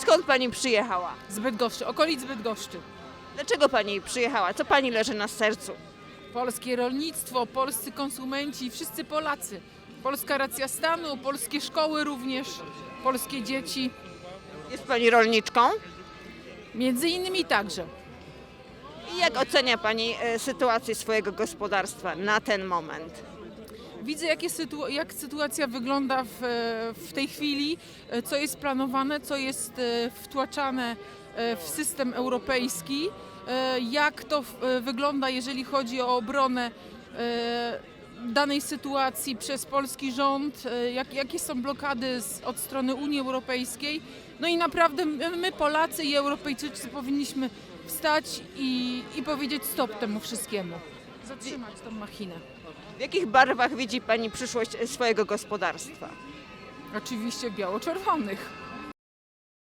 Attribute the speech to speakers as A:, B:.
A: Skąd pani przyjechała?
B: Z Bydgoszczy, okolic Bydgoszczy.
A: Dlaczego pani przyjechała? Co pani leży na sercu?
B: Polskie rolnictwo, polscy konsumenci, wszyscy Polacy. Polska racja stanu, polskie szkoły również, polskie dzieci.
A: Jest pani rolniczką?
B: Między innymi także.
A: I jak ocenia pani e, sytuację swojego gospodarstwa na ten moment?
B: Widzę, jakie sytu- jak sytuacja wygląda w, w tej chwili, e, co jest planowane, co jest e, wtłaczane e, w system europejski, e, jak to e, wygląda, jeżeli chodzi o obronę e, danej sytuacji przez polski rząd, e, jak, jakie są blokady z, od strony Unii Europejskiej. No i naprawdę my, Polacy i Europejczycy, powinniśmy wstać i, i powiedzieć stop temu wszystkiemu. Zatrzymać tą machinę.
A: W jakich barwach widzi pani przyszłość swojego gospodarstwa?
B: Oczywiście biało-czerwonych.